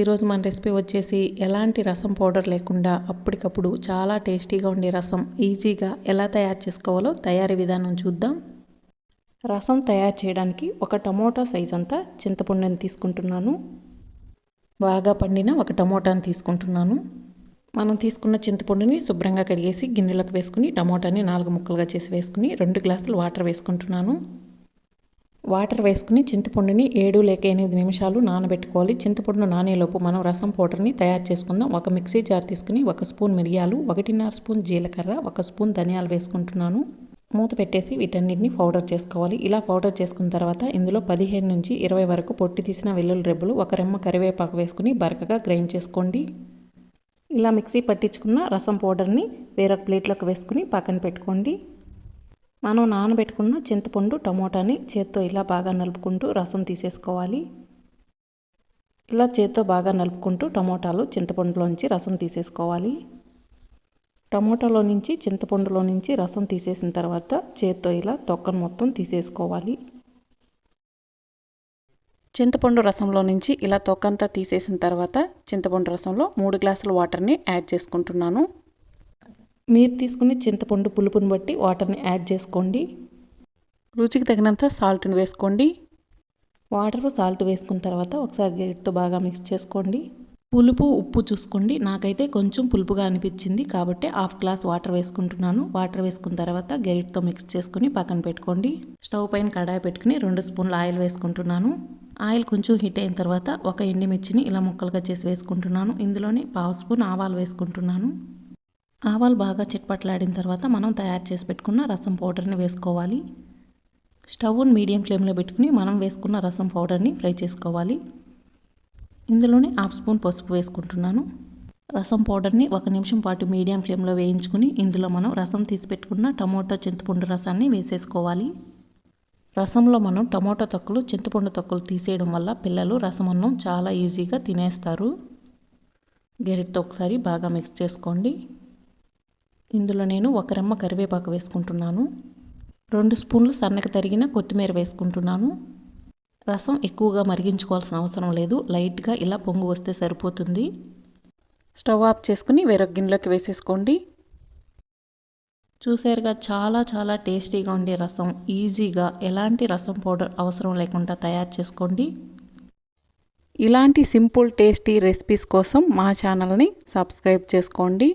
ఈరోజు మన రెసిపీ వచ్చేసి ఎలాంటి రసం పౌడర్ లేకుండా అప్పటికప్పుడు చాలా టేస్టీగా ఉండే రసం ఈజీగా ఎలా తయారు చేసుకోవాలో తయారీ విధానం చూద్దాం. రసం తయారు చేయడానికి ఒక టమోటా సైజ్ అంతా చింతపండుని తీసుకుంటున్నాను. బాగా పండిన ఒక టమోటాని తీసుకుంటున్నాను. మనం తీసుకున్న చింతపండుని శుభ్రంగా కడిగేసి గిన్నెలకు వేసుకుని టమోటాని నాలుగు ముక్కలుగా చేసి వేసుకుని రెండు గ్లాసులు వాటర్ వేసుకుంటున్నాను. వాటర్ వేసుకుని చింతపండుని ఏడు లేక ఎనిమిది నిమిషాలు నానబెట్టుకోవాలి. చింతపండు నానేలోపు మనం రసం పౌడర్ని తయారు చేసుకుందాం. ఒక మిక్సీ జార్ తీసుకుని ఒక స్పూన్ మిరియాలు ఒకటిన్నర స్పూన్ జీలకర్ర ఒక స్పూన్ ధనియాలు వేసుకుంటున్నాను. మూత పెట్టేసి వీటన్నిటిని పౌడర్ చేసుకోవాలి. ఇలా పౌడర్ చేసుకున్న తర్వాత ఇందులో పదిహేను నుంచి ఇరవై వరకు పొట్టి తీసిన వెల్లుల్లి రెబ్బలు ఒక రెమ్మ కరివేపాకు వేసుకుని బరకగా గ్రైండ్ చేసుకోండి. ఇలా మిక్సీ పట్టించుకున్న రసం పౌడర్ని వేరొక ప్లేట్లోకి వేసుకుని పక్కన పెట్టుకోండి. మనం నానబెట్టుకున్న చింతపండు టమోటాని చేత్తో ఇలా బాగా నలుపుకుంటూ రసం తీసేసుకోవాలి. ఇలా చేత్తో బాగా నలుపుకుంటూ టమోటాలు చింతపండులోంచి రసం తీసేసుకోవాలి. టమోటాలో నుంచి చింతపండులో నుంచి రసం తీసేసిన తర్వాత చేత్తో ఇలా తొక్కను మొత్తం తీసేసుకోవాలి. చింతపండు రసంలో నుంచి ఇలా తొక్కంతా తీసేసిన తర్వాత చింతపండు రసంలో మూడు గ్లాసుల వాటర్ని యాడ్ చేసుకుంటున్నాను. మీరు తీసుకునే చింతపండు పులుపుని బట్టి వాటర్ని యాడ్ చేసుకోండి. రుచికి తగినంత సాల్ట్ని వేసుకోండి. వాటర్ సాల్ట్ వేసుకున్న తర్వాత ఒకసారి గేట్తో బాగా మిక్స్ చేసుకోండి. పులుపు ఉప్పు చూసుకోండి. నాకైతే కొంచెం పులుపుగా అనిపించింది కాబట్టి హాఫ్ గ్లాస్ వాటర్ వేసుకుంటున్నాను. వాటర్ వేసుకున్న తర్వాత గెరిట్తో మిక్స్ చేసుకుని పక్కన పెట్టుకోండి. స్టవ్ పైన కడాయి పెట్టుకుని రెండు స్పూన్ల ఆయిల్ వేసుకుంటున్నాను. ఆయిల్ కొంచెం హీట్ అయిన తర్వాత ఒక ఎండిమిర్చిని ఇలా ముక్కలుగా చేసి వేసుకుంటున్నాను. ఇందులోనే పావు స్పూన్ ఆవాలు వేసుకుంటున్నాను. ఆవాలు బాగా చిట్పట్లాడిన తర్వాత మనం తయారు చేసి పెట్టుకున్న రసం పౌడర్ని వేసుకోవాలి. స్టవ్ని మీడియం ఫ్లేమ్లో పెట్టుకుని మనం వేసుకున్న రసం పౌడర్ని ఫ్రై చేసుకోవాలి. ఇందులోనే హాఫ్ స్పూన్ పసుపు వేసుకుంటున్నాను. రసం పౌడర్ని ఒక నిమిషం పాటు మీడియం ఫ్లేమ్లో వేయించుకుని ఇందులో మనం రసం తీసి పెట్టుకున్న టమోటా చింతపండు రసాన్ని వేసేసుకోవాలి. రసంలో మనం టమోటా తొక్కలు చింతపండు తొక్కలు తీసేయడం వల్ల పిల్లలు రసం అన్నం చాలా ఈజీగా తినేస్తారు. గెరిటితో ఒకసారి బాగా మిక్స్ చేసుకోండి. ఇందులో నేను ఒక రెమ్మ కరివేపాకు వేసుకుంటున్నాను. రెండు స్పూన్లు సన్నగా తరిగిన కొత్తిమీర వేసుకుంటున్నాను. రసం ఎక్కువగా మరిగించుకోవాల్సిన అవసరం లేదు. లైట్గా ఇలా పొంగు వస్తే సరిపోతుంది. స్టవ్ ఆఫ్ చేసుకుని వేరొక గిన్నెలోకి వేసేసుకోండి. చూసారుగా చాలా చాలా టేస్టీగా ఉండే రసం. ఈజీగా ఎలాంటి రసం పౌడర్ అవసరం లేకుండా తయారు చేసుకోండి. ఇలాంటి సింపుల్ టేస్టీ రెసిపీస్ కోసం మా ఛానల్ని సబ్స్క్రైబ్ చేసుకోండి.